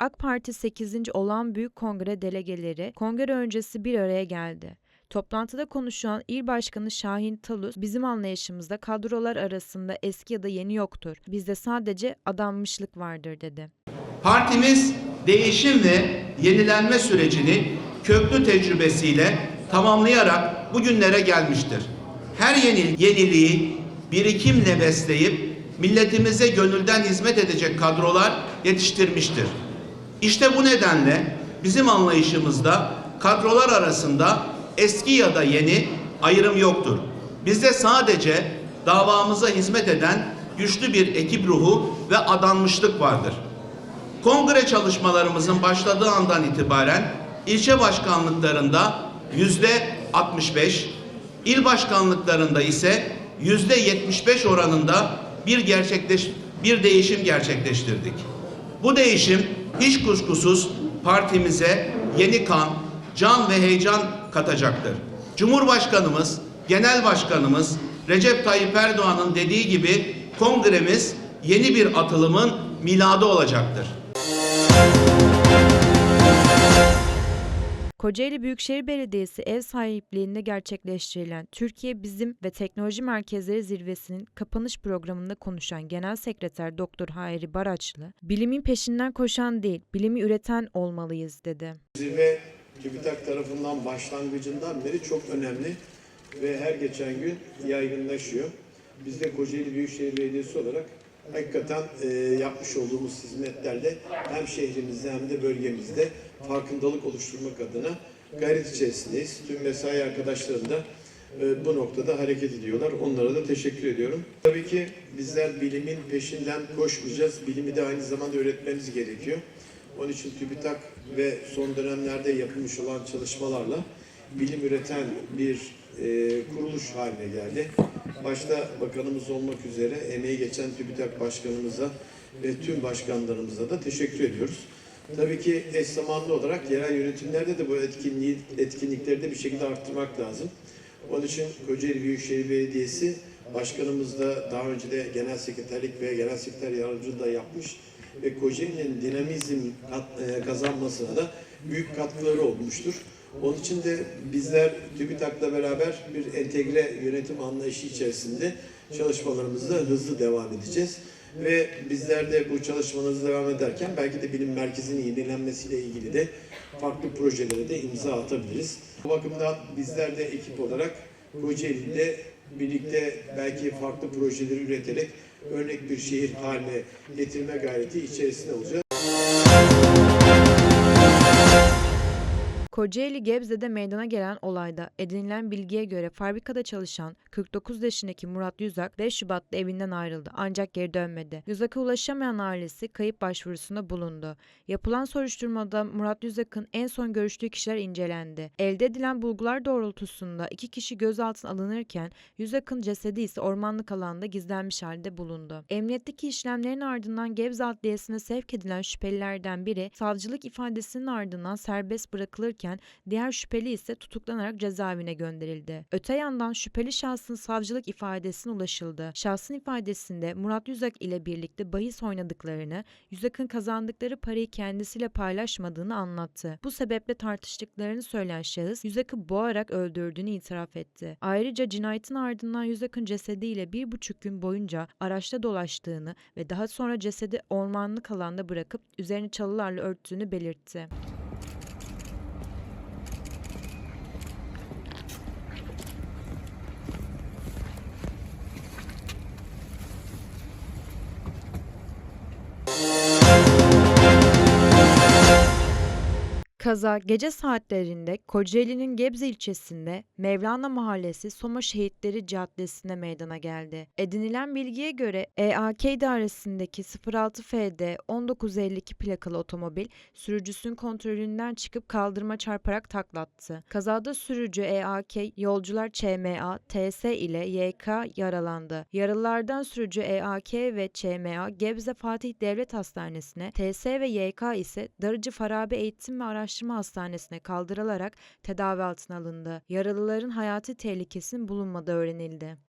AK Parti 8. Olağan Büyük Kongre delegeleri kongre öncesi bir araya geldi. Toplantıda konuşan İl Başkanı Şahin Talus, bizim anlayışımızda kadrolar arasında eski ya da yeni yoktur. Bizde sadece adanmışlık vardır dedi. Partimiz değişim ve yenilenme sürecini köklü tecrübesiyle tamamlayarak bugünlere gelmiştir. Her yeni yeniliği birikimle besleyip milletimize gönülden hizmet edecek kadrolar yetiştirmiştir. İşte bu nedenle bizim anlayışımızda kadrolar arasında eski ya da yeni ayrım yoktur. Bizde sadece davamıza hizmet eden güçlü bir ekip ruhu ve adanmışlık vardır. Kongre çalışmalarımızın başladığı andan itibaren ilçe başkanlıklarında yüzde 65, il başkanlıklarında ise yüzde 75 oranında bir gerçekleş bir değişim gerçekleştirdik. Bu değişim hiç kuşkusuz partimize yeni kan, can ve heyecan katacaktır. Cumhurbaşkanımız, Genel Başkanımız Recep Tayyip Erdoğan'ın dediği gibi kongremiz yeni bir atılımın miladı olacaktır. Kocaeli Büyükşehir Belediyesi ev sahipliğinde gerçekleştirilen Türkiye Bizim ve Teknoloji Merkezleri Zirvesi'nin kapanış programında konuşan Genel Sekreter Doktor Hayri Baraçlı, bilimin peşinden koşan değil, bilimi üreten olmalıyız dedi. Zirve TÜBİTAK tarafından başlangıcından beri çok önemli ve her geçen gün yaygınlaşıyor. Biz de Kocaeli Büyükşehir Belediyesi olarak hakikaten e, yapmış olduğumuz hizmetlerle hem şehrimizde hem de bölgemizde farkındalık oluşturmak adına gayret içerisindeyiz. Tüm mesai arkadaşlarım da e, bu noktada hareket ediyorlar. Onlara da teşekkür ediyorum. Tabii ki bizler bilimin peşinden koşmayacağız. Bilimi de aynı zamanda öğretmemiz gerekiyor. Onun için TÜBİTAK ve son dönemlerde yapılmış olan çalışmalarla bilim üreten bir e, kuruluş haline geldi. Başta bakanımız olmak üzere emeği geçen TÜBİTAK başkanımıza ve tüm başkanlarımıza da teşekkür ediyoruz. Tabii ki eş zamanlı olarak yerel yönetimlerde de bu etkinliği, etkinlikleri de bir şekilde arttırmak lazım. Onun için Kocaeli Büyükşehir Belediyesi Başkanımız da daha önce de genel sekreterlik ve genel sekreter yardımcılığı da yapmış ve Kocaeli'nin dinamizm e, kazanmasına da büyük katkıları olmuştur. Onun için de bizler TÜBİTAK'la beraber bir entegre yönetim anlayışı içerisinde çalışmalarımıza hızlı devam edeceğiz. Ve bizler de bu çalışmalarımıza devam ederken belki de bilim merkezinin yenilenmesiyle ilgili de farklı projelere de imza atabiliriz. Bu bakımdan bizler de ekip olarak Kocaeli'de birlikte belki farklı projeleri üreterek örnek bir şehir haline getirme gayreti içerisinde olacağız. Kocaeli Gebze'de meydana gelen olayda edinilen bilgiye göre fabrikada çalışan 49 yaşındaki Murat Yüzak 5 Şubat'ta evinden ayrıldı ancak geri dönmedi. Yüzak'a ulaşamayan ailesi kayıp başvurusunda bulundu. Yapılan soruşturmada Murat Yüzak'ın en son görüştüğü kişiler incelendi. Elde edilen bulgular doğrultusunda iki kişi gözaltına alınırken Yüzak'ın cesedi ise ormanlık alanda gizlenmiş halde bulundu. Emniyetteki işlemlerin ardından Gebze Adliyesi'ne sevk edilen şüphelilerden biri savcılık ifadesinin ardından serbest bırakılırken diğer şüpheli ise tutuklanarak cezaevine gönderildi. Öte yandan şüpheli şahsın savcılık ifadesine ulaşıldı. Şahsın ifadesinde Murat Yüzak ile birlikte bahis oynadıklarını, Yüzak'ın kazandıkları parayı kendisiyle paylaşmadığını anlattı. Bu sebeple tartıştıklarını söyleyen şahıs Yüzak'ı boğarak öldürdüğünü itiraf etti. Ayrıca cinayetin ardından Yüzak'ın cesediyle bir buçuk gün boyunca araçta dolaştığını ve daha sonra cesedi ormanlık alanda bırakıp üzerini çalılarla örttüğünü belirtti. Kaza gece saatlerinde Kocaeli'nin Gebze ilçesinde Mevlana Mahallesi Soma Şehitleri Caddesi'nde meydana geldi. Edinilen bilgiye göre EAK idaresindeki 06FD 1952 plakalı otomobil sürücüsünün kontrolünden çıkıp kaldırıma çarparak taklattı. Kazada sürücü EAK, yolcular ÇMA, TS ile YK yaralandı. Yaralılardan sürücü EAK ve ÇMA Gebze Fatih Devlet Hastanesi'ne, TS ve YK ise Darıcı Farabi Eğitim ve Araştırma Hastanesi'ne kaldırılarak tedavi altına alındı. Yaralıların hayati tehlikesinin bulunmadığı öğrenildi.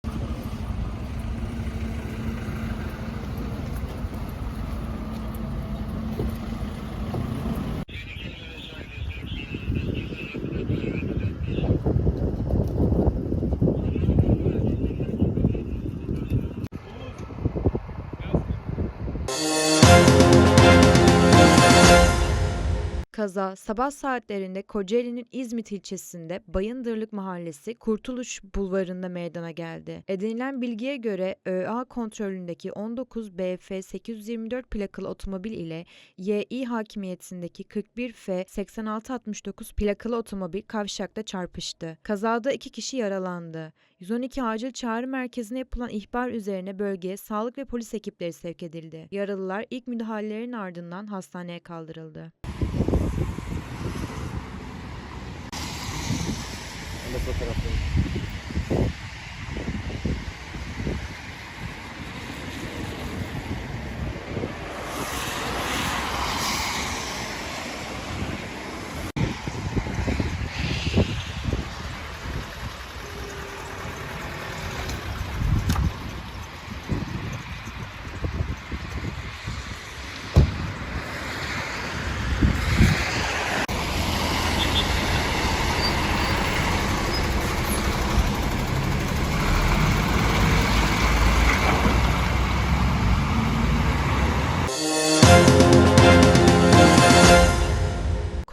Kaza sabah saatlerinde Kocaeli'nin İzmit ilçesinde Bayındırlık Mahallesi Kurtuluş Bulvarı'nda meydana geldi. Edinilen bilgiye göre ÖA kontrolündeki 19 BF 824 plakalı otomobil ile Yİ hakimiyetindeki 41 F 8669 plakalı otomobil kavşakta çarpıştı. Kazada iki kişi yaralandı. 112 acil çağrı merkezine yapılan ihbar üzerine bölgeye sağlık ve polis ekipleri sevk edildi. Yaralılar ilk müdahalelerin ardından hastaneye kaldırıldı. nuestro terapeuta.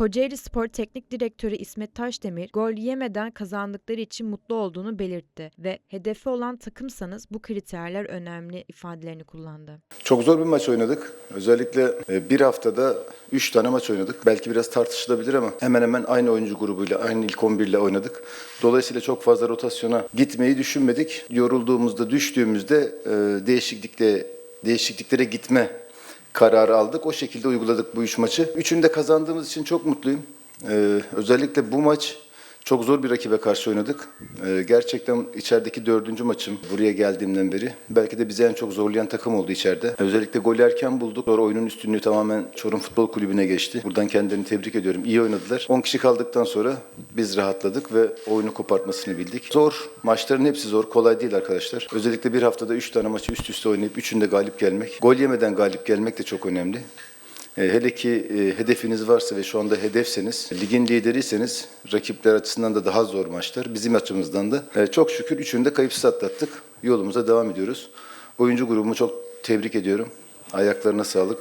Kocaeli Spor Teknik Direktörü İsmet Taşdemir, gol yemeden kazandıkları için mutlu olduğunu belirtti ve hedefi olan takımsanız bu kriterler önemli ifadelerini kullandı. Çok zor bir maç oynadık. Özellikle e, bir haftada 3 tane maç oynadık. Belki biraz tartışılabilir ama hemen hemen aynı oyuncu grubuyla, aynı ilk 11 ile oynadık. Dolayısıyla çok fazla rotasyona gitmeyi düşünmedik. Yorulduğumuzda, düştüğümüzde e, değişiklikle değişikliklere gitme kararı aldık. O şekilde uyguladık bu üç maçı. Üçünü de kazandığımız için çok mutluyum. E, özellikle bu maç çok zor bir rakibe karşı oynadık. Ee, gerçekten içerideki dördüncü maçım buraya geldiğimden beri. Belki de bizi en çok zorlayan takım oldu içeride. Özellikle golü erken bulduk. Sonra oyunun üstünlüğü tamamen Çorum Futbol Kulübü'ne geçti. Buradan kendilerini tebrik ediyorum. İyi oynadılar. 10 kişi kaldıktan sonra biz rahatladık ve oyunu kopartmasını bildik. Zor. Maçların hepsi zor. Kolay değil arkadaşlar. Özellikle bir haftada 3 tane maçı üst üste oynayıp üçünde galip gelmek. Gol yemeden galip gelmek de çok önemli. E, Hele ki e, hedefiniz varsa ve şu anda hedefseniz, ligin lideriyseniz rakipler açısından da daha zor maçlar. Bizim açımızdan da e, çok şükür üçünü de kayıpsız atlattık. Yolumuza devam ediyoruz. Oyuncu grubumu çok tebrik ediyorum. Ayaklarına sağlık.